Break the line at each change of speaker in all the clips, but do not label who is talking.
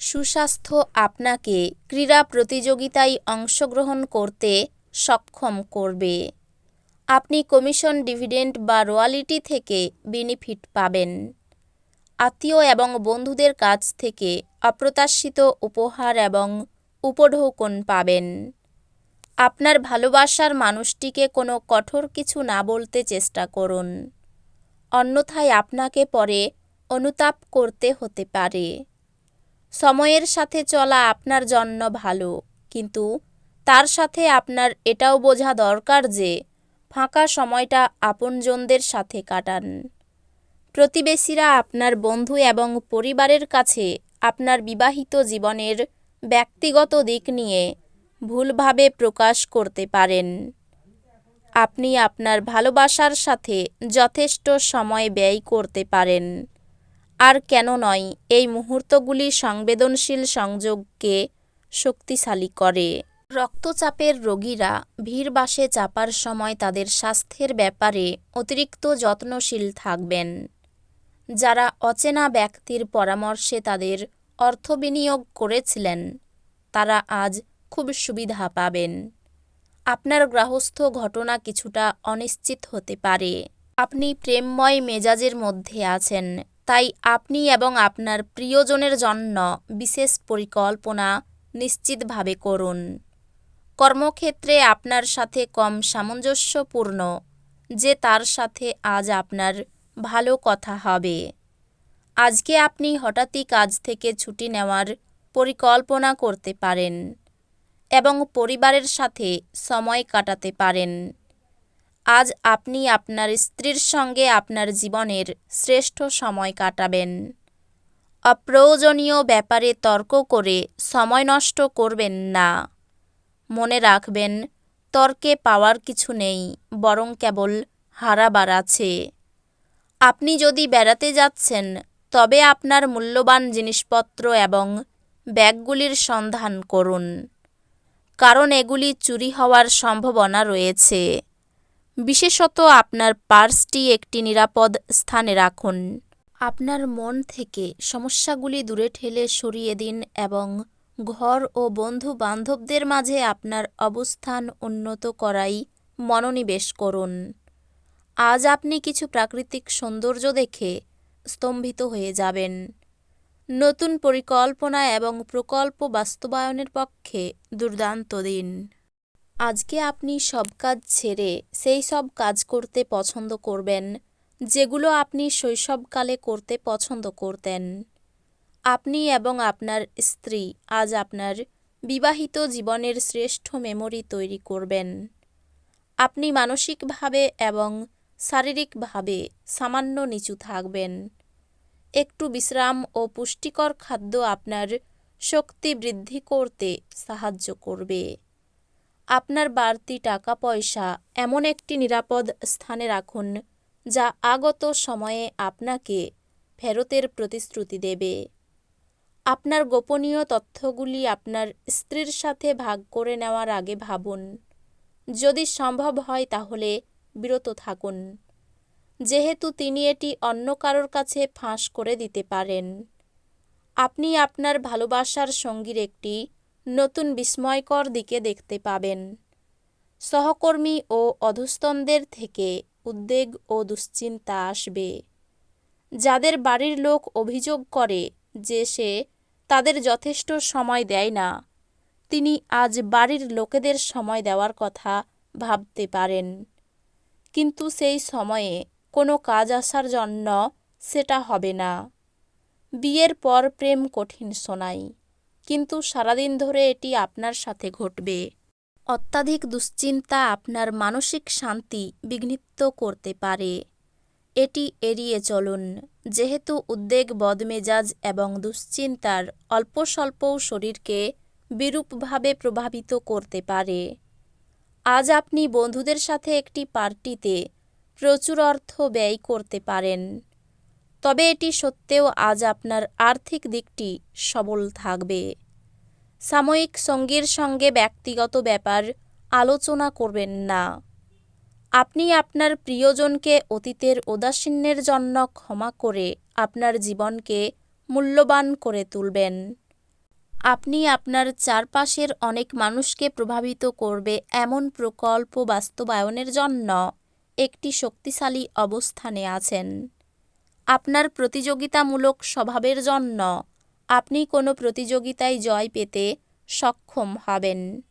সুস্বাস্থ্য আপনাকে ক্রীড়া প্রতিযোগিতায় অংশগ্রহণ করতে সক্ষম করবে। আপনি কমিশন ডিভিডেন্ড বা রয়্যালিটি থেকে বেনিফিট পাবেন। আত্মীয় এবং বন্ধুদের কাছ থেকে অপ্রত্যাশিত উপহার এবং উপঢৌকন পাবেন। আপনার ভালোবাসার মানুষটিকে কোনো কঠোর কিছু না বলতে চেষ্টা করুন। অন্যথায় আপনাকে পরে অনুতাপ করতে হতে পারে। সময়ের সাথে চলা আপনার জন্য ভালো, কিন্তু তার সাথে আপনার এটাও বোঝা দরকার যে ফাঁকা সময়টা আপনজনদের সাথে কাটান। প্রতিবেশীরা আপনার বন্ধু এবং পরিবারের কাছে আপনার বিবাহিত জীবনের ব্যক্তিগত দিক নিয়ে ভুলভাবে প্রকাশ করতে পারেন। আপনি আপনার ভালোবাসার সাথে যথেষ্ট সময় ব্যয় করতে পারেন। আর কেন নয়, এই মুহূর্তগুলি সংবেদনশীল সংযোগকে শক্তিশালী করে। রক্তচাপের রোগীরা ভিড়বাসে চাপার সময় তাদের স্বাস্থ্যের ব্যাপারে অতিরিক্ত যত্নশীল থাকবেন। যারা অচেনা ব্যক্তির পরামর্শে তাদের অর্থ বিনিয়োগ করেছিলেন, তারা আজ খুব সুবিধা পাবেন। আপনার গ্রাহস্থ ঘটনা কিছুটা অনিশ্চিত হতে পারে। আপনি প্রেমময় মেজাজের মধ্যে আছেন তাই আপনি এবং আপনার প্রিয়জনের জন্য বিশেষ পরিকল্পনা নিশ্চিতভাবে করুন। কর্মক্ষেত্রে আপনার সাথে কম সামঞ্জস্যপূর্ণ, যে তার সাথে আজ আপনার ভালো কথা হবে। আজকে আপনি হঠাৎই কাজ থেকে ছুটি নেওয়ার পরিকল্পনা করতে পারেন এবং পরিবারের সাথে সময় কাটাতে পারেন। আজ আপনি আপনার স্ত্রীর সঙ্গে আপনার জীবনের শ্রেষ্ঠ সময় কাটাবেন। অপ্রয়োজনীয় ব্যাপারে তর্ক করে সময় নষ্ট করবেন না। মনে রাখবেন, তর্কে পাওয়ার কিছু নেই, বরং কেবল হারাবার আছে। আপনি যদি বেড়াতে যাচ্ছেন, তবে আপনার মূল্যবান জিনিসপত্র এবং ব্যাগগুলির সন্ধান করুন। কারণ এগুলি চুরি হওয়ার সম্ভাবনা রয়েছে। বিশেষত আপনার পার্সটি একটি নিরাপদ স্থানে রাখুন। আপনার মন থেকে সমস্যাগুলি দূরে ঠেলে সরিয়ে দিন এবং ঘর ও বন্ধু বান্ধবদের মাঝে আপনার অবস্থান উন্নত করাই মনোনিবেশ করুন। আজ আপনি কিছু প্রাকৃতিক সৌন্দর্য দেখে স্তম্ভিত হয়ে যাবেন। নতুন পরিকল্পনা এবং প্রকল্প বাস্তবায়নের পক্ষে দুর্দান্ত দিন। আজকে আপনি সব কাজ ছেড়ে সেই সব কাজ করতে পছন্দ করবেন, যেগুলো আপনি শৈশবকালে করতে পছন্দ করতেন। আপনি এবং আপনার স্ত্রী আজ আপনার বিবাহিত জীবনের শ্রেষ্ঠ মেমোরি তৈরি করবেন। আপনি মানসিকভাবে এবং শারীরিকভাবে সামান্য নিচু থাকবেন। একটু বিশ্রাম ও পুষ্টিকর খাদ্য আপনার শক্তি বৃদ্ধি করতে সাহায্য করবে। আপনার বাড়তি টাকা পয়সা এমন একটি নিরাপদ স্থানে রাখুন, যা আগত সময়ে আপনাকে ফেরতের প্রতিশ্রুতি দেবে। আপনার গোপনীয় তথ্যগুলি আপনার স্ত্রীর সাথে ভাগ করে নেওয়ার আগে ভাবুন। যদি সম্ভব হয় তাহলে বিরত থাকুন। যেহেতু তিনি এটি অন্য কারোর কাছে ফাঁস করে দিতে পারেন। আপনি আপনার ভালোবাসার সঙ্গীর একটি নতুন বিস্ময়কর দিকে দেখতে পাবেন। সহকর্মী ও অধস্তনদের থেকে উদ্বেগ ও দুশ্চিন্তা আসবে। যাদের বাড়ির লোক অভিযোগ করে যে সে তাদের যথেষ্ট সময় দেয় না, তিনি আজ বাড়ির লোকেদের সময় দেওয়ার কথা ভাবতে পারেন। কিন্তু সেই সময়ে কোনো কাজ আসার জন্য সেটা হবে না। বিয়ের পর প্রেম কঠিন শোনাই কিন্তু সারাদিন ধরে এটি আপনার সাথে ঘটবে। অত্যাধিক দুশ্চিন্তা আপনার মানসিক শান্তি বিঘ্নিত করতে পারে। এটি এড়িয়ে চলুন। যেহেতু উদ্বেগ, বদমেজাজ এবং দুশ্চিন্তার অল্প স্বল্পও শরীরকে বিরূপভাবে প্রভাবিত করতে পারে। আজ আপনি বন্ধুদের সাথে একটি পার্টিতে প্রচুর অর্থ ব্যয় করতে পারেন। তবে এটি সত্ত্বেও আজ আপনার আর্থিক দিকটি সবল থাকবে। সাময়িক সঙ্গীর সঙ্গে ব্যক্তিগত ব্যাপার আলোচনা করবেন না। আপনি আপনার প্রিয়জনকে অতীতের উদাসীন্যের জন্য ক্ষমা করে আপনার জীবনকে মূল্যবান করে তুলবেন। আপনি আপনার চারপাশের অনেক মানুষকে প্রভাবিত করবে এমন প্রকল্প বাস্তবায়নের জন্য একটি শক্তিশালী অবস্থানে আছেন। আপনার প্রতিযোগিতামূলক স্বভাবের জন্য আপনি কোনো প্রতিযোগিতায় জয় পেতে সক্ষম হবেন।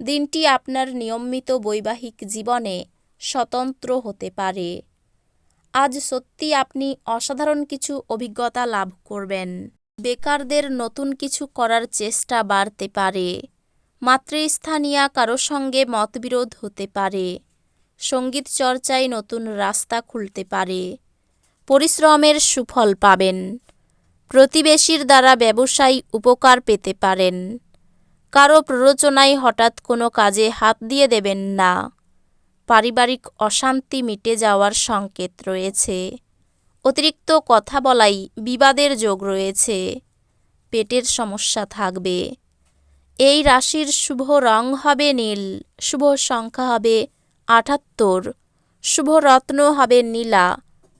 দিনটি আপনার নিয়মিত বৈবাহিক জীবনে স্বতন্ত্র হতে পারে। আজ সত্যি আপনি অসাধারণ কিছু অভিজ্ঞতা লাভ করবেন। বেকারদের নতুন কিছু করার চেষ্টা বাড়তে পারে। মাতৃস্থানীয়া কারও সঙ্গে মতবিরোধ হতে পারে। সংগীত চর্চায় নতুন রাস্তা খুলতে পারে। পরিশ্রমের সুফল পাবেন। প্রতিবেশীর দ্বারা ব্যবসায়ী উপকার পেতে পারেন। কারও প্ররোচনায় হঠাৎ কোনো কাজে হাত দিয়ে দেবেন না। পারিবারিক অশান্তি মিটে যাওয়ার সংকেত রয়েছে। অতিরিক্ত কথা বলাই বিবাদের যোগ রয়েছে। পেটের সমস্যা থাকবে। এই রাশির শুভ রং হবে নীল, শুভ সংখ্যা হবে আটাত্তর, শুভ রত্ন হবে নীলা